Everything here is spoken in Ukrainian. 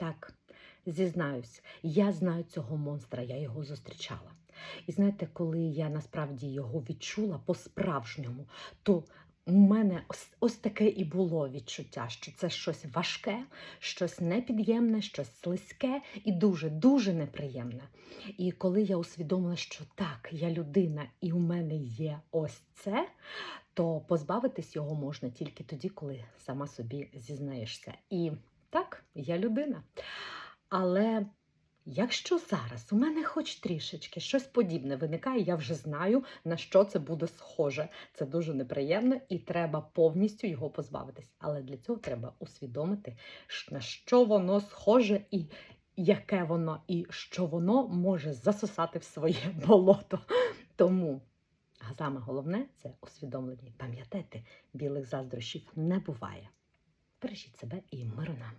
Так, зізнаюсь, я знаю цього монстра, я його зустрічала. І знаєте, коли я насправді його відчула по-справжньому, то у мене ось, ось таке і було відчуття, що це щось важке, щось непід'ємне, щось слизьке і дуже-дуже неприємне. І коли я усвідомила, що так, я людина, і у мене є ось це, то позбавитись його можна тільки тоді, коли сама собі зізнаєшся. І так, я людина. Але якщо зараз у мене хоч трішечки щось подібне виникає, я вже знаю, на що це буде схоже. Це дуже неприємно і треба повністю його позбавитись. Але для цього треба усвідомити, на що воно схоже і яке воно, і що воно може засосати в своє болото. Тому а саме головне це усвідомлення. Пам'ятайте, білих заздрощів не буває. Бережіть себе і миру нам.